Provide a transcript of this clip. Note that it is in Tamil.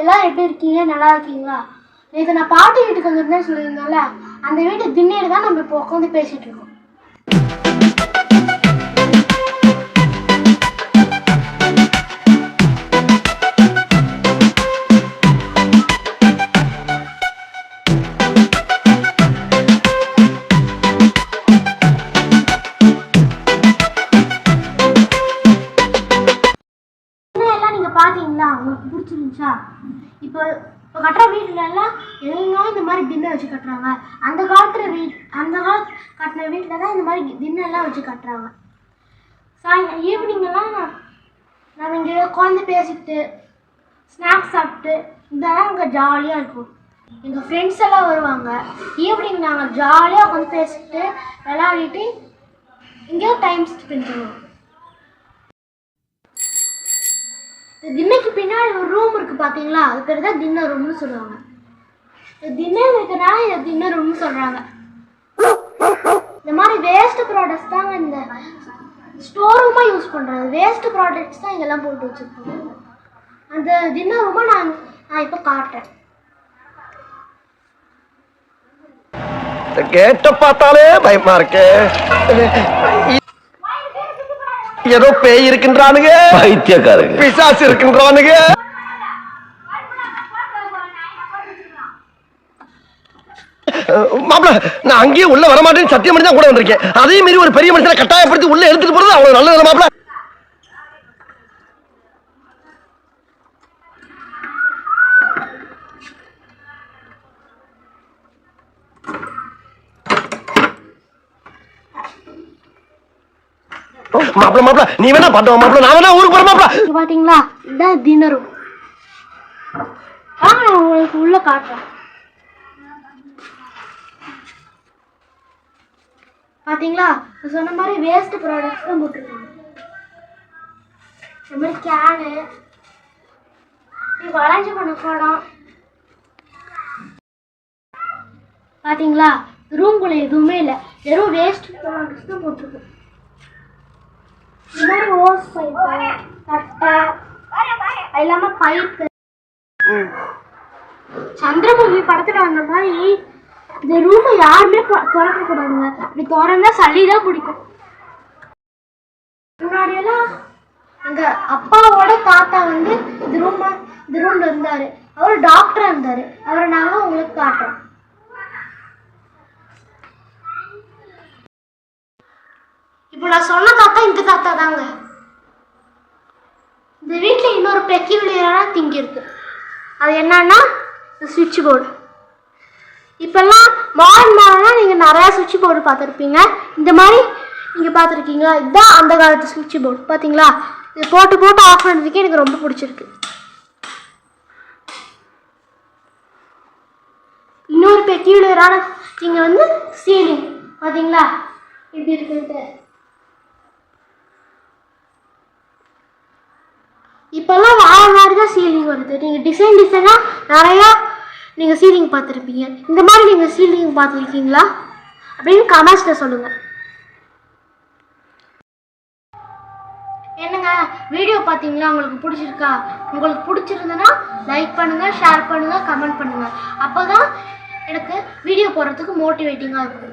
எல்லாம் எப்படி இருக்கீங்க? நல்லா இருக்கீங்களா? நேற்று நான் பாட்டி வீட்டுக்கு வந்திருந்தேன் சொல்லியிருந்தேன்ல அந்த வீட்டு திண்ணையில தான் நம்ம இப்போ உட்காந்து பேசிகிட்டு இருக்கோம். பார்த்தீங்களா உங்களுக்கு பிடிச்சிருந்துச்சா? இப்போ இப்போ கட்டுற வீட்டிலலாம் எல்லாம் இந்த மாதிரி திண்ணை வச்சு கட்டுறாங்க. அந்த காலத்தில் வீட் அந்த காலத்து கட்டின வீட்டில் தான் இந்த மாதிரி திண்ணை வச்சு கட்டுறாங்க. சாய் ஈவினிங்கெல்லாம் நான் நம்ம இங்கே உட்காந்து பேசிக்கிட்டு ஸ்நாக்ஸ் சாப்பிட்டு இதெல்லாம் அங்கே ஜாலியாக இருக்கும். எங்கள் ஃப்ரெண்ட்ஸ் எல்லாம் வருவாங்க. ஈவினிங் நாங்கள் ஜாலியாக உட்காந்து பேசிக்கிட்டு விளையாடிட்டு இங்கேயும் டைம் ஸ்பெண்ட் பண்ணுவோம் இந்த திண்ணைக்கு பின்னாடி ஒரு ரூம் இருக்கு பாத்தீங்களா? அது பேர் தான் தின்ன ரூம்னு சொல்லுவாங்க. திண்ணை வைக்கிறனால இதை தின்ன ரூம்னு சொல்றாங்க. இந்த மாதிரி வேஸ்ட் ப்ராடக்ட்ஸ் தாங்க இந்த ஸ்டோர் ரூமாக யூஸ் பண்ணுறது வேஸ்ட் ப்ராடக்ட்ஸ் தான் இங்கெல்லாம் போட்டு வச்சுருக்கோம் அந்த டின்னர் ரூமை நான் நான் இப்போ காட்டுறேன். கேட்ட பார்த்தாலே பயமா இருக்கு. ஏதோ பேய் இருக்கின்றானுங்க. பைத்தியக்காரங்க. பிசாசு இருக்கின்றானுங்க. மாப்பிள நான் அங்கேயே உள்ள வரமாட்டேன்னு சத்தியம் பண்ணி தான் கூட வந்திருக்கேன். அதே மீறி ஒரு பெரிய மனுஷனை கட்டாயப்படுத்தி உள்ள எடுத்துட்டு போறது அவ்வளவு நல்லது மாப்பிள. மாப்பிள மாப்பிள நீ வேணா பார்த்தோம் மாப்பிள நான் வேணா ஊருக்கு போற மாப்பிள. பாத்தீங்களா? இதுதான் டின்னர் ரூம் வாங்க நான் உங்களுக்கு உள்ள காட்டுறேன். பாத்தீங்களா? சொன்ன மாதிரி வேஸ்ட் ப்ராடக்ட்ஸ் தான் போட்டுருக்காங்க. இந்த மாதிரி கேனு வளைஞ்சு பண்ண குடம் பாத்தீங்களா? ரூம்குள்ள எதுவுமே இல்லை. வெறும் வேஸ்ட் ப்ராடக்ட்ஸ் தான் போட்டிருக்கு ஓஸ் பைப்பு. தட்டை அது இல்லாம பைப்பு சந்திரமுகி படத்துல வந்த மாதிரி இந்த ரூமை யாருமே திறக்க கூடாதுங்க. இப்படி திறந்தா சளி தான் பிடிக்கும். முன்னாடி எல்லாம் எங்க அப்பாவோட தாத்தா வந்து இந்த ரூம் இந்த ரூம்ல இருந்தாரு. அவர் டாக்டரா இருந்தாரு. அவரை நாங்க உங்களுக்கு காட்டுறோம். இப்போ நான் சொன்ன தாத்தா இந்த தாத்தா தாங்க. இந்த வீட்டில் இன்னொரு பெக்யூலியரான திங் இருக்கு அது என்னன்னா இந்த சுவிட்ச் போர்டு இப்போல்லாம் மாடர்ன் மாடர்னாக நீங்கள் நிறையா சுவிட்ச் போர்டு பார்த்துருப்பீங்க. இந்த மாதிரி நீங்கள் பார்த்துருக்கீங்களா இதுதான் அந்த காலத்து சுவிட்ச் போர்டு பார்த்தீங்களா? இது போட்டு போட்டு ஆஃப் பண்ணுறதுக்கே எனக்கு ரொம்ப பிடிச்சிருக்கு. இன்னொரு பெக்யூலியரான திங்க வந்து சீலிங் பார்த்தீங்களா? எப்படி இருக்குன்ட்டு. இப்போல்லாம் வேற மாதிரி தான் சீலிங் வருது. நீங்கள் டிசைன் டிசைனாக நிறையா நீங்கள் சீலிங் பார்த்துருப்பீங்க. இந்த மாதிரி நீங்கள் சீலிங் பார்த்துருக்கீங்களா? அப்படின்னு கமெண்ட்ஸில் சொல்லுங்கள் என்னங்க? வீடியோ பார்த்தீங்களா? உங்களுக்கு பிடிச்சிருக்கா? உங்களுக்கு பிடிச்சிருந்ததுன்னா லைக் பண்ணுங்கள் ஷேர் பண்ணுங்கள் கமெண்ட் பண்ணுங்கள் அப்போ தான் எனக்கு வீடியோ போடுறதுக்கு மோட்டிவேட்டிங்காக இருக்கும்.